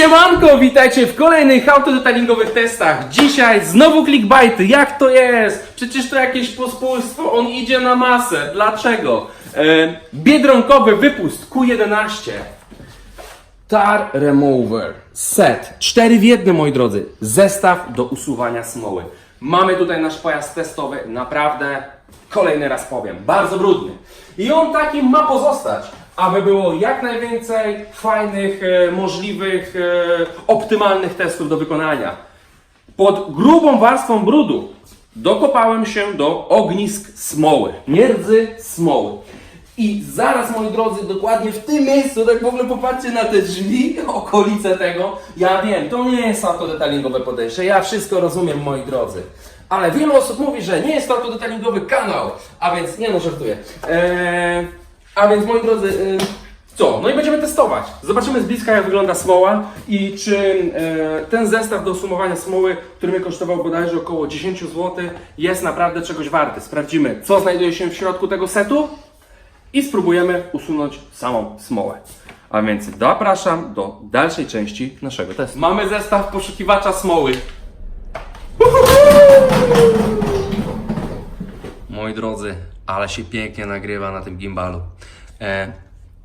Siemanko, witajcie w kolejnych autodetailingowych testach. Dzisiaj znowu clickbaity. Jak to jest? Przecież to jakieś pospólstwo, on idzie na masę. Dlaczego? E, biedronkowy wypust Q11. Tar Remover Set. 4 w jednym, moi drodzy. Zestaw do usuwania smoły. Mamy tutaj nasz pojazd testowy. Naprawdę, kolejny raz powiem, bardzo brudny. I on takim ma pozostać, aby było jak najwięcej fajnych, e, możliwych, e, optymalnych testów do wykonania. Pod grubą warstwą brudu dokopałem się do ognisk smoły, mierdzy smoły. I zaraz, moi drodzy, dokładnie w tym miejscu, tak w ogóle popatrzcie na te drzwi, okolice tego. Ja wiem, to nie jest autodetailingowe podejście, ja wszystko rozumiem, moi drodzy. Ale wiele osób mówi, że nie jest to autodetailingowy kanał, a więc, nie no, żartuję. Eee, a więc, moi drodzy, eee, co? No i będziemy testować. Zobaczymy z bliska, jak wygląda smoła i czy e, ten zestaw do sumowania smoły, który mnie kosztował bodajże około 10 zł, jest naprawdę czegoś warty. Sprawdzimy, co znajduje się w środku tego setu i spróbujemy usunąć samą smołę. A więc zapraszam do dalszej części naszego testu. Mamy zestaw poszukiwacza smoły. Moi drodzy, ale się pięknie nagrywa na tym gimbalu. E,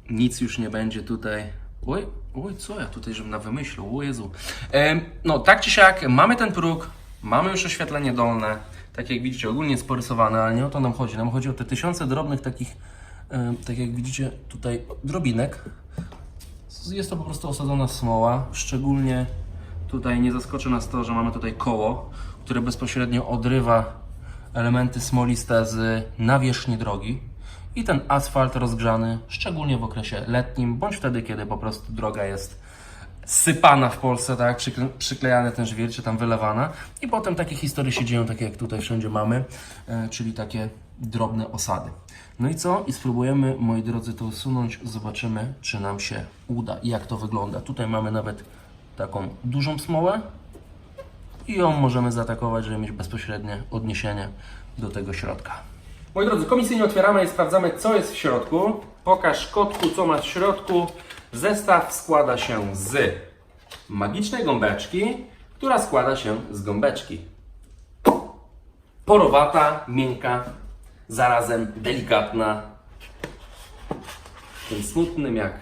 nic już nie będzie tutaj. Oj, oj, co ja tutaj żebym na wymyślił, o Jezu. E, no, tak czy siak, mamy ten próg, mamy już oświetlenie dolne. Tak jak widzicie, ogólnie jest porysowane, ale nie o to nam chodzi. Nam chodzi o te tysiące drobnych takich, e, tak jak widzicie tutaj, drobinek. Jest to po prostu osadzona smoła, szczególnie tutaj nie zaskoczy nas to, że mamy tutaj koło, które bezpośrednio odrywa elementy smoliste z nawierzchni drogi i ten asfalt rozgrzany, szczególnie w okresie letnim, bądź wtedy, kiedy po prostu droga jest sypana w Polsce, tak, przykle- przyklejane ten żwir, czy tam wylewana i potem takie historie się dzieją, takie jak tutaj wszędzie mamy, e, czyli takie drobne osady. No i co? I spróbujemy, moi drodzy, to usunąć, zobaczymy, czy nam się uda i jak to wygląda. Tutaj mamy nawet taką dużą smołę, i ją możemy zaatakować, żeby mieć bezpośrednie odniesienie do tego środka. Moi drodzy, komisję otwieramy i sprawdzamy, co jest w środku. Pokaż kotku, co ma w środku. Zestaw składa się z magicznej gąbeczki, która składa się z gąbeczki. Porowata, miękka, zarazem delikatna. Tym smutnym jak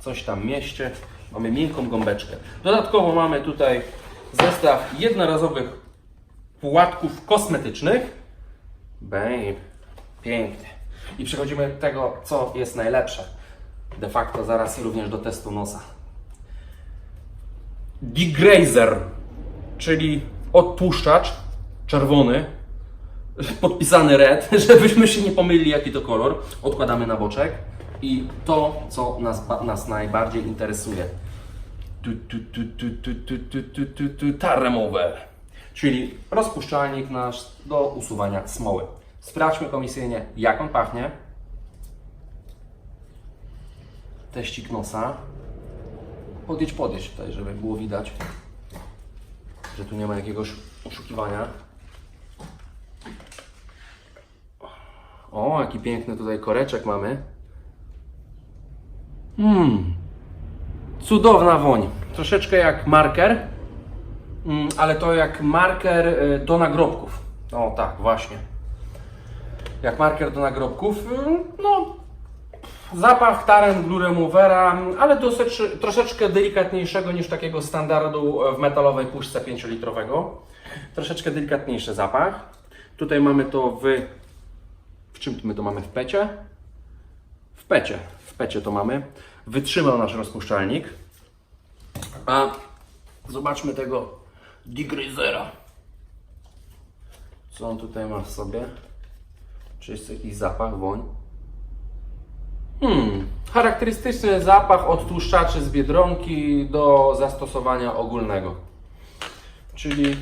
coś tam mieście. Mamy miękką gąbeczkę. Dodatkowo mamy tutaj zestaw jednorazowych płatków kosmetycznych. Babe, pięknie. I przechodzimy do tego, co jest najlepsze. De facto zaraz również do testu nosa. Degrazer, czyli odtłuszczacz czerwony, podpisany red, żebyśmy się nie pomylili jaki to kolor. Odkładamy na boczek. I to, co nas, nas najbardziej interesuje. Tu, remover, czyli rozpuszczalnik nasz do usuwania smoły. Sprawdźmy komisyjnie, jak on pachnie. Teścik nosa. Podjedź, podjedź tutaj, żeby było widać, że tu nie ma jakiegoś oszukiwania. O, jaki piękny tutaj koreczek mamy. Mmm, Cudowna woń. Troszeczkę jak marker, mm, ale to jak marker y, do nagrobków. O tak, właśnie. Jak marker do nagrobków. y, No, zapach Taren Blue Removera, ale dosyć, troszeczkę delikatniejszego niż takiego standardu w metalowej puszce 5-litrowego. Troszeczkę delikatniejszy zapach. Tutaj mamy to w... W czym my to mamy? W pecie? W pecie. W pecie to mamy. Wytrzymał nasz rozpuszczalnik. A zobaczmy tego degreasera. Co on tutaj ma w sobie? Czy jest jakiś zapach, woń? Hmm, charakterystyczny zapach odtłuszczaczy z Biedronki do zastosowania ogólnego. Czyli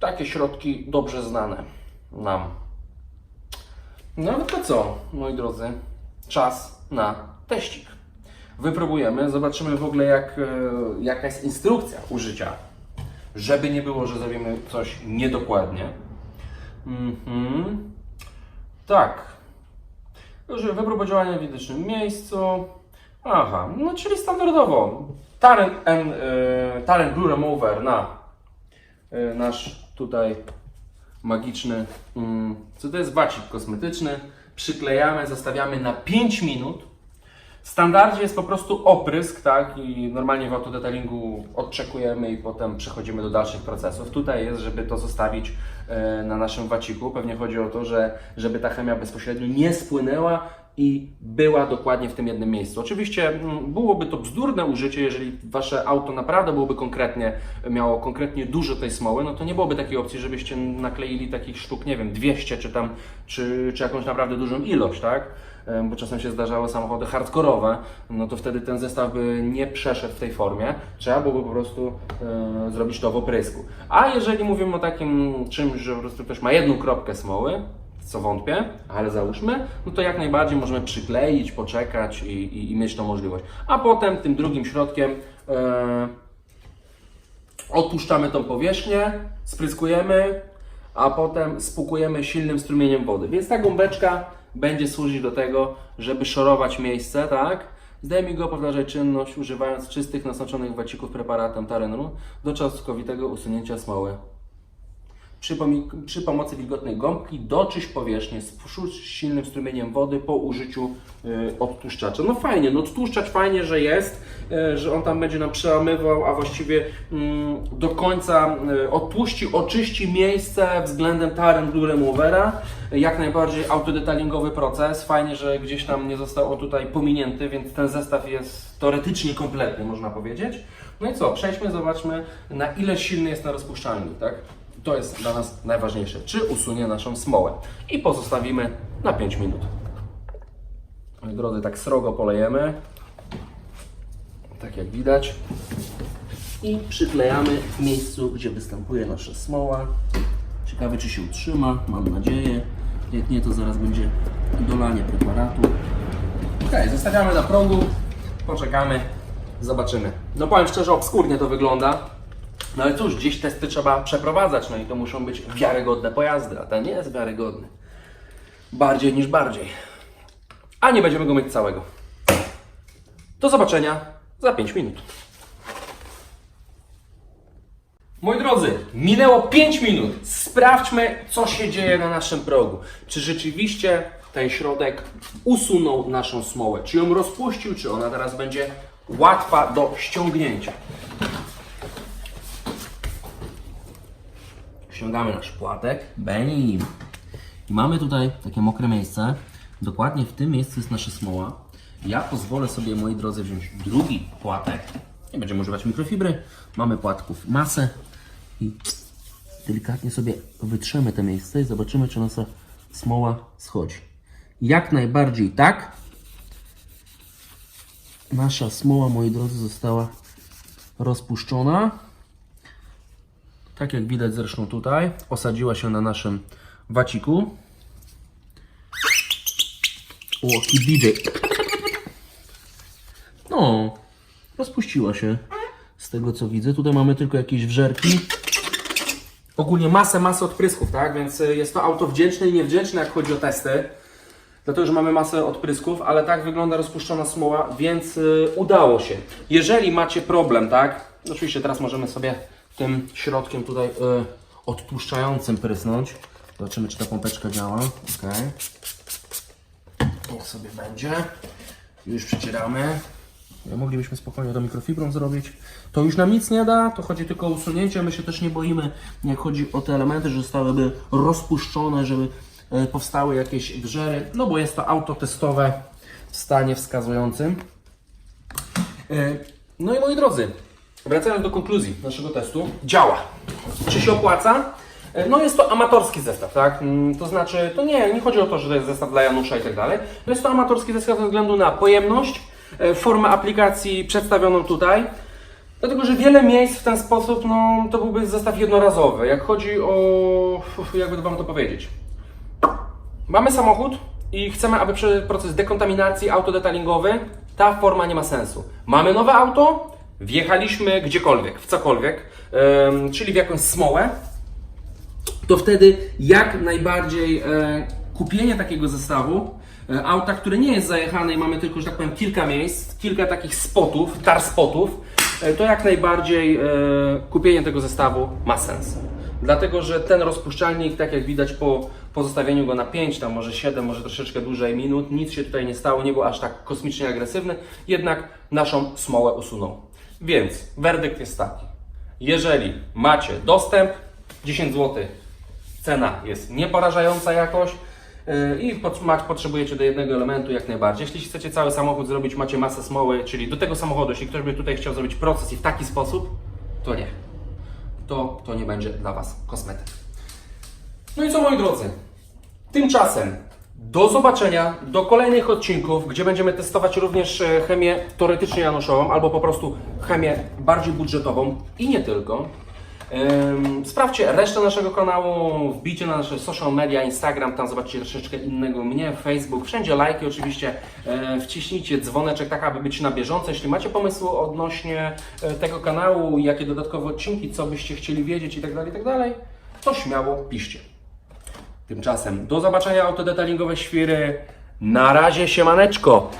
takie środki dobrze znane nam. No to co, moi drodzy? Czas na teścik. Wypróbujemy, zobaczymy w ogóle jak, e, jaka jest instrukcja użycia, żeby nie było, że zrobimy coś niedokładnie. Mhm. Tak. Że wybór działania w widocznym miejscu. Aha, no czyli standardowo. Talent, and, e, talent Blue Remover na e, nasz tutaj magiczny, mm, co to jest wacik kosmetyczny. Przyklejamy, zostawiamy na 5 minut. Standardzie jest po prostu oprysk, tak? I normalnie w autodetailingu odczekujemy i potem przechodzimy do dalszych procesów. Tutaj jest, żeby to zostawić e, na naszym waciku. Pewnie chodzi o to, że żeby ta chemia bezpośrednio nie spłynęła i była dokładnie w tym jednym miejscu. Oczywiście mm, byłoby to bzdurne użycie, jeżeli Wasze auto naprawdę byłoby konkretnie, miało konkretnie dużo tej smoły, no to nie byłoby takiej opcji, żebyście nakleili takich sztuk, nie wiem, 200 czy tam, czy, czy jakąś naprawdę dużą ilość, tak? Bo czasem się zdarzały samochody hardkorowe, no to wtedy ten zestaw by nie przeszedł w tej formie. Trzeba byłoby po prostu e, zrobić to w oprysku. A jeżeli mówimy o takim czymś, że po prostu ktoś ma jedną kropkę smoły, co wątpię, ale załóżmy, no to jak najbardziej możemy przykleić, poczekać i, i, i mieć tą możliwość. A potem tym drugim środkiem e, odpuszczamy tą powierzchnię, spryskujemy, a potem spłukujemy silnym strumieniem wody. Więc ta gąbeczka będzie służyć do tego, żeby szorować miejsce, tak? Zdejmij go, powtarzaj czynność, używając czystych, nasączonych wacików preparatem Tarenru do całkowitego usunięcia smoły. Przy, pomi- przy pomocy wilgotnej gąbki doczyść powierzchnię z silnym strumieniem wody po użyciu y, odtłuszczacza. No fajnie, no odtłuszczacz fajnie, że jest, y, że on tam będzie nam przełamywał, a właściwie mm, do końca y, odpuści, oczyści miejsce względem Taren Blue Removera. Jak najbardziej autodetailingowy proces. Fajnie, że gdzieś tam nie został on tutaj pominięty, więc ten zestaw jest teoretycznie kompletny, można powiedzieć. No i co, przejdźmy, zobaczmy na ile silny jest na rozpuszczalnik, tak? To jest dla nas najważniejsze. Czy usunie naszą smołę? I pozostawimy na 5 minut. Drodzy, tak srogo polejemy. Tak jak widać. I przyklejamy w miejscu, gdzie występuje nasza smoła. Ciekawe, czy się utrzyma. Mam nadzieję. Jak nie, to zaraz będzie dolanie preparatu. Ok, zostawiamy na progu. Poczekamy. Zobaczymy. No powiem szczerze, obskurnie to wygląda. No ale cóż, gdzieś testy trzeba przeprowadzać, no i to muszą być wiarygodne pojazdy, a ten nie jest wiarygodny. Bardziej niż bardziej. A nie będziemy go mieć całego. Do zobaczenia za 5 minut. Moi drodzy, minęło 5 minut. Sprawdźmy, co się dzieje na naszym progu. Czy rzeczywiście ten środek usunął naszą smołę? Czy ją rozpuścił, czy ona teraz będzie łatwa do ściągnięcia? Ściągamy nasz płatek. Bam! I mamy tutaj takie mokre miejsce. Dokładnie w tym miejscu jest nasza smoła. Ja pozwolę sobie, moi drodzy, wziąć drugi płatek. Nie będziemy używać mikrofibry. Mamy płatków masę. I delikatnie sobie wytrzemy te miejsce i zobaczymy, czy nasza smoła schodzi. Jak najbardziej tak. Nasza smoła, moi drodzy, została rozpuszczona. Tak jak widać zresztą tutaj, osadziła się na naszym waciku. Jaki DJ. No, rozpuściła się z tego co widzę. Tutaj mamy tylko jakieś wżerki. Ogólnie masę, masę odprysków, tak? Więc y, jest to auto wdzięczne i niewdzięczne, jak chodzi o testy. Dlatego, że mamy masę odprysków, ale tak wygląda rozpuszczona smoła, więc y, udało się. Jeżeli macie problem, tak? Oczywiście teraz możemy sobie tym środkiem tutaj y, odtłuszczającym prysnąć. Zobaczymy, czy ta pompeczka działa. Ok. Niech sobie będzie. Już przecieramy. Ja moglibyśmy spokojnie to mikrofibrą zrobić. To już nam nic nie da, to chodzi tylko o usunięcie. My się też nie boimy, jak chodzi o te elementy, że zostałyby rozpuszczone, żeby e, powstały jakieś wrzery, no bo jest to auto testowe w stanie wskazującym. E, No i moi drodzy, wracając do konkluzji naszego testu, działa. Czy się opłaca? E, No jest to amatorski zestaw, tak? Mm, To znaczy, to nie, nie chodzi o to, że to jest zestaw dla Janusza i tak dalej. To jest to amatorski zestaw ze względu na pojemność, e, formę aplikacji przedstawioną tutaj. Dlatego, że wiele miejsc w ten sposób, no to byłby zestaw jednorazowy. Jak chodzi o, jakby Wam to powiedzieć. Mamy samochód i chcemy, aby przez proces dekontaminacji autodetailingowy ta forma nie ma sensu. Mamy nowe auto, wjechaliśmy gdziekolwiek, w cokolwiek, czyli w jakąś smołę, to wtedy jak najbardziej e, kupienie takiego zestawu e, auta, które nie jest zajechane i mamy tylko, że tak powiem, kilka miejsc, kilka takich spotów, tar spotów, e, to jak najbardziej kupienie tego zestawu ma sens. Dlatego, że ten rozpuszczalnik, tak jak widać po pozostawieniu go na 5, tam może 7, może troszeczkę dłużej minut, nic się tutaj nie stało, nie był aż tak kosmicznie agresywny, jednak naszą smołę usunął. Więc werdykt jest taki. Jeżeli macie dostęp, 10 zł cena jest nieporażająca jakoś yy, i potrzebujecie do jednego elementu jak najbardziej. Jeśli chcecie cały samochód zrobić, macie masę smoły, czyli do tego samochodu, jeśli ktoś by tutaj chciał zrobić proces i w taki sposób, to nie. To, to nie będzie dla Was kosmetyk. No i co moi drodzy? Tymczasem do zobaczenia, do kolejnych odcinków, gdzie będziemy testować również e, chemię teoretycznie janoszową albo po prostu chemię bardziej budżetową i nie tylko. Sprawdźcie resztę naszego kanału, wbijcie na nasze social media, Instagram, tam zobaczcie troszeczkę innego mnie, Facebook, wszędzie lajki oczywiście, e, wciśnijcie dzwoneczek tak, aby być na bieżąco. Jeśli macie pomysły odnośnie e, tego kanału, jakie dodatkowe odcinki, co byście chcieli wiedzieć itd., itd., to śmiało piszcie. Tymczasem do zobaczenia autodetalingowe świry. Na razie siemaneczko.